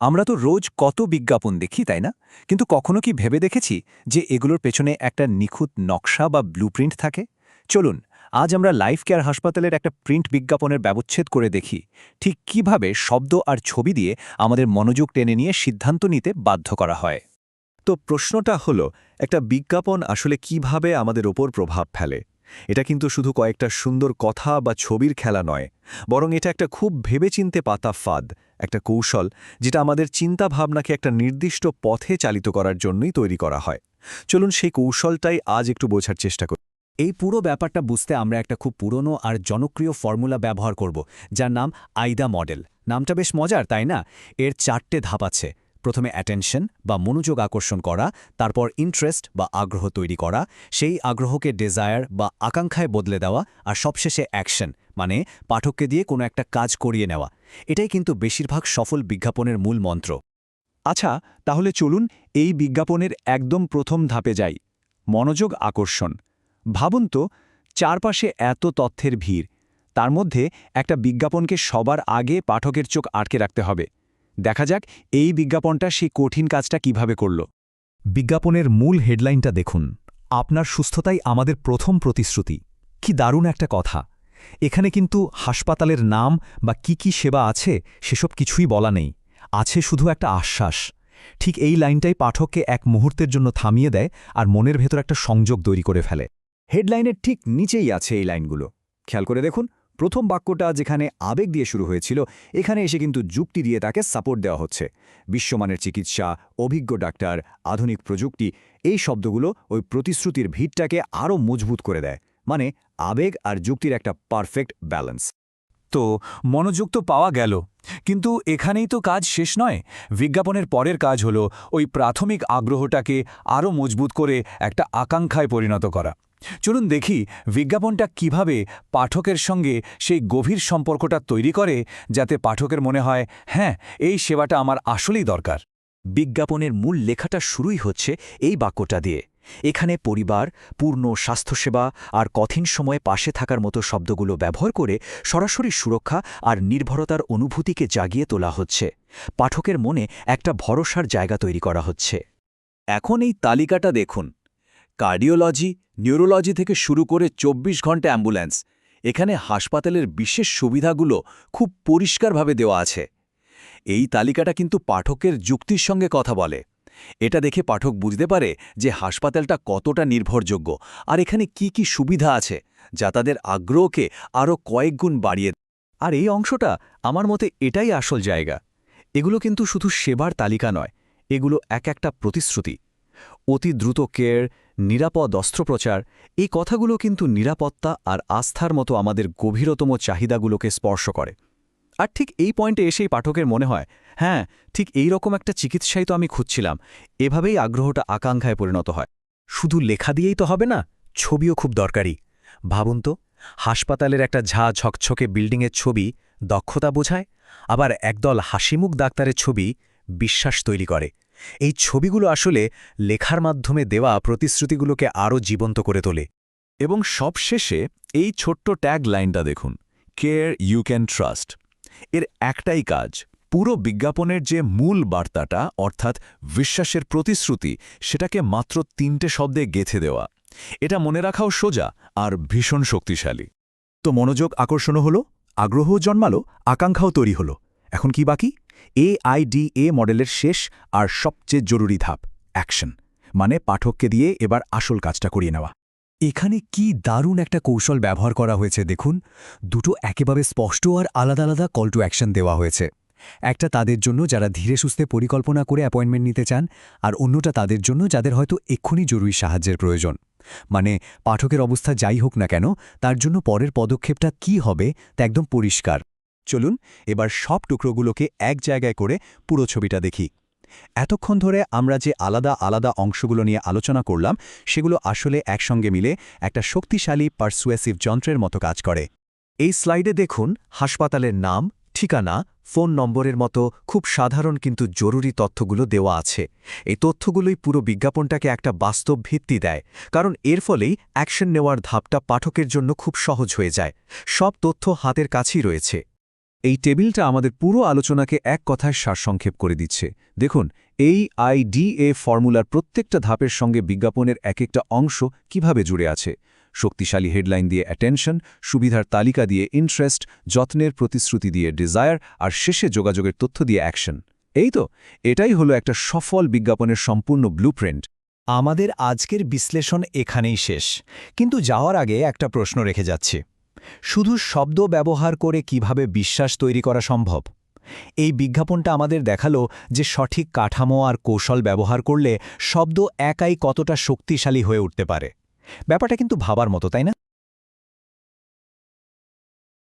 আমরা তো রোজ কত বিজ্ঞাপন দেখি, তাই না? কিন্তু কখনো কি ভেবে দেখেছি যে এগুলোর পেছনে একটা নিখুঁত নকশা বা ব্লুপ্রিন্ট থাকে? চলুন, আজ আমরা লাইফ কেয়ার হাসপাতালের একটা প্রিন্ট বিজ্ঞাপনের ব্যবচ্ছেদ করে দেখি। ঠিক কীভাবে শব্দ আর ছবি দিয়ে আমাদের মনোযোগ টেনে নিয়ে সিদ্ধান্ত নিতে বাধ্য করা হয়? তো প্রশ্নটা হলো, একটা বিজ্ঞাপন আসলে কীভাবে আমাদের ওপর প্রভাব ফেলে? এটা কিন্তু শুধু কয়েকটা সুন্দর কথা বা ছবির খেলা নয়, বরং এটা একটা খুব ভেবেচিন্তে পাতা ফাঁদ। একটা কৌশল যেটা আমাদের চিন্তাভাবনাকে একটা নির্দিষ্ট পথে চালিত করার জন্যই তৈরি করা হয়। চলুন সেই কৌশলটাই আজ একটু বোঝার চেষ্টা করি। এই পুরো ব্যাপারটা বুঝতে আমরা একটা খুব পুরনো আর জনপ্রিয় ফর্মুলা ব্যবহার করব, যার নাম আইদা মডেল। নামটা বেশ মজার, তাই না? এর চারটে ধাপ আছে। প্রথমে অ্যাটেনশন বা মনোযোগ আকর্ষণ করা, তারপর ইন্টারেস্ট বা আগ্রহ তৈরি করা, সেই আগ্রহকে ডিজায়ার বা আকাঙ্ক্ষায় বদলে দেওয়া, আর সবশেষে অ্যাকশন মানে পাঠককে দিয়ে কোনো একটা কাজ করিয়ে নেওয়া। এটাই কিন্তু বেশিরভাগ সফল বিজ্ঞাপনের মূল মন্ত্র। আচ্ছা তাহলে চলুন এই বিজ্ঞাপনের একদম প্রথম ধাপে যাই। মনোযোগ আকর্ষণ। ভাবুন তো, চারপাশে এত তথ্যের ভিড়। তার মধ্যে একটা বিজ্ঞাপনকে সবার আগে পাঠকের চোখ আটকে রাখতে হবে। দেখা যাক এই বিজ্ঞাপনটা সেই কঠিন কাজটা কীভাবে করল। বিজ্ঞাপনের মূল হেডলাইনটা দেখুন। আপনার সুস্থতাই আমাদের প্রথম প্রতিশ্রুতি। কি দারুণ একটা কথা। এখানে কিন্তু হাসপাতালের নাম বা কি কি সেবা আছে সেসব কিছুই বলা নেই। আছে শুধু একটা আশ্বাস। ঠিক এই লাইনটাই পাঠককে এক মুহূর্তের জন্য থামিয়ে দেয় আর মনের ভেতর একটা সংযোগ তৈরি করে ফেলে। হেডলাইনের ঠিক নিচেই আছে এই লাইনগুলো। খেয়াল করে দেখুন, প্রথম বাক্যটা যেখানে আবেগ দিয়ে শুরু হয়েছিল, এখানে এসে কিন্তু যুক্তি দিয়ে তাকে সাপোর্ট দেওয়া হচ্ছে। বিশ্বমানের চিকিৎসা, অভিজ্ঞ ডাক্তার, আধুনিক প্রযুক্তি, এই শব্দগুলো ওই প্রতিশ্রুতির ভিড়টাকে আরও মজবুত করে দেয়। মানে আবেগ আর যুক্তির একটা পারফেক্ট ব্যালেন্স তো মনোযোগ তো পাওয়া গেল। কিন্তু এখানেই তো কাজ শেষ নয়। বিজ্ঞাপনের পরের কাজ হলো ওই প্রাথমিক আগ্রহটাকে আরও মজবুত করে একটা আকাঙ্ক্ষায় পরিণত করা। চলুন দেখি বিজ্ঞাপনটা কীভাবে পাঠকের সঙ্গে সেই গভীর সম্পর্কটা তৈরি করে, যাতে পাঠকের মনে হয় হ্যাঁ এই সেবাটা আমার আসলেই দরকার। বিজ্ঞাপনের মূল লেখাটা শুরুই হচ্ছে এই বাক্যটা দিয়ে। এখানে পরিবার, পূর্ণ স্বাস্থ্যসেবা আর কঠিন সময়ে পাশে থাকার মতো শব্দগুলো ব্যবহার করে সরাসরি সুরক্ষা আর নির্ভরতার অনুভূতিকে জাগিয়ে তোলা হচ্ছে। পাঠকের মনে একটা ভরসার জায়গা তৈরি করা হচ্ছে। এখন এই তালিকাটা দেখুন। কার্ডিওলজি, নিউরোলজি থেকে শুরু করে ২৪ ঘণ্টা অ্যাম্বুলেন্স। এখানে হাসপাতালের বিশেষ সুবিধাগুলো খুব পরিষ্কারভাবে দেওয়া আছে। এই তালিকাটা কিন্তু পাঠকের যুক্তির সঙ্গে কথা বলে। এটা দেখে পাঠক বুঝতে পারে যে হাসপাতালটা কতটা নির্ভরযোগ্য আর এখানে কি কি সুবিধা আছে যা তাদের আগ্রহকে আরও কয়েকগুণ বাড়িয়ে। আর এই অংশটা আমার মতে এটাই আসল জায়গা। এগুলো কিন্তু শুধু সেবার তালিকা নয়, এগুলো এক একটা প্রতিশ্রুতি। অতি দ্রুত কেয়ার, নিরাপদ অস্ত্রোপচার, এই কথাগুলো কিন্তু নিরাপত্তা আর আস্থার মতো আমাদের গভীরতম চাহিদাগুলোকে স্পর্শ করে। আর ঠিক এই পয়েন্টে এসেই পাঠকের মনে হয় হ্যাঁ ঠিক এই রকম একটা চিকিৎসাই তো আমি খুঁজছিলাম। এভাবেই আগ্রহটা আকাঙ্ক্ষায় পরিণত হয়। শুধু লেখা দিয়েই তো হবে না, ছবিও খুব দরকারি। ভাবুন তো, হাসপাতালের একটা ঝা ঝকঝকে বিল্ডিংয়ের ছবি দক্ষতা বোঝায়, আবার একদল হাসিমুখ ডাক্তারের ছবি বিশ্বাস তৈরি করে। এই ছবিগুলো আসলে লেখার মাধ্যমে দেওয়া প্রতিশ্রুতিগুলোকে আরও জীবন্ত করে তোলে। এবং সবশেষে এই ছোট্ট ট্যাগ লাইনটা দেখুন কেয়ার ইউ ক্যান ট্রাস্ট এর একটাই কাজ, পুরো বিজ্ঞাপনের যে মূল বার্তাটা, অর্থাৎ বিশ্বাসের প্রতিশ্রুতি, সেটাকে মাত্র তিনটে শব্দে গেথে দেওয়া। এটা মনে রাখাও সোজা আর ভীষণ শক্তিশালী। তো মনোযোগ আকর্ষণও হলো, আগ্রহও জন্মালো, আকাঙ্ক্ষাও তৈরি হলো। এখন কি বাকি? এআইডিএ মডেলের শেষ আর সবচেয়ে জরুরি ধাপ, অ্যাকশন মানে পাঠককে দিয়ে এবার আসল কাজটা করিয়ে নেওয়া। এখানে কি দারুণ একটা কৌশল ব্যবহার করা হয়েছে দেখুন। দুটো একেবারে স্পষ্ট আর আলাদা আলাদা কল টু অ্যাকশন দেওয়া হয়েছে। একটা তাদের জন্য যারা ধীরে সুস্থে পরিকল্পনা করে অ্যাপয়েন্টমেন্ট নিতে চান, আর অন্যটা তাদের জন্য যাদের হয়তো এক্ষুনি জরুরি সাহায্যের প্রয়োজন। মানে পাঠকের অবস্থা যাই হোক না কেন, তার জন্য পরের পদক্ষেপটা কি হবে তা একদম পরিষ্কার। চলুন, এবার সব টুকরোগুলোকে এক জায়গায় করে পুরো ছবিটা দেখি। এতক্ষণ ধরে আমরা যে আলাদা আলাদা অংশগুলো নিয়ে আলোচনা করলাম, সেগুলো আসলে একসঙ্গে মিলে একটা শক্তিশালী পারসুয়েসিভ যন্ত্রের মতো কাজ করে। এই স্লাইডে দেখুন হাসপাতালের নাম, ঠিকানা, ফোন নম্বরের মতো খুব সাধারণ কিন্তু জরুরি তথ্যগুলো দেওয়া আছে। এই তথ্যগুলোই পুরো বিজ্ঞাপনটাকে একটা বাস্তব ভিত্তি দেয়, কারণ এর ফলেই অ্যাকশন নেওয়ার ধাপটা পাঠকের জন্য খুব সহজ হয়ে যায়। সব তথ্য হাতের কাছেই রয়েছে। এই টেবিলটা আমাদের পুরো আলোচনাকে এক কথায় সারসংক্ষেপ করে দিচ্ছে। দেখুন, এই আইডিএ ফর্মুলার প্রত্যেকটা ধাপের সঙ্গে বিজ্ঞাপনের এক একটা অংশ কীভাবে জুড়ে আছে? শক্তিশালী হেডলাইন দিয়ে অ্যাটেনশন, সুবিধার তালিকা দিয়ে ইন্টারেস্ট, যত্নের প্রতিশ্রুতি দিয়ে ডিজায়ার, আর শেষে যোগাযোগের তথ্য দিয়ে অ্যাকশন। এই তো, এটাই হলো একটা সফল বিজ্ঞাপনের সম্পূর্ণ ব্লুপ্রিন্ট। আমাদের আজকের বিশ্লেষণ এখানেই শেষ। কিন্তু যাওয়ার আগে একটা প্রশ্ন রেখে যাচ্ছি। শুধু শব্দ ব্যবহার করে কীভাবে বিশ্বাস তৈরি করা সম্ভব? এই বিজ্ঞাপনটা আমাদের দেখাল যে সঠিক কাঠামো আর কৌশল ব্যবহার করলে শব্দ একাই কতটা শক্তিশালী হয়ে উঠতে পারে। ব্যাপারটা কিন্তু ভাবার মতো, তাই না?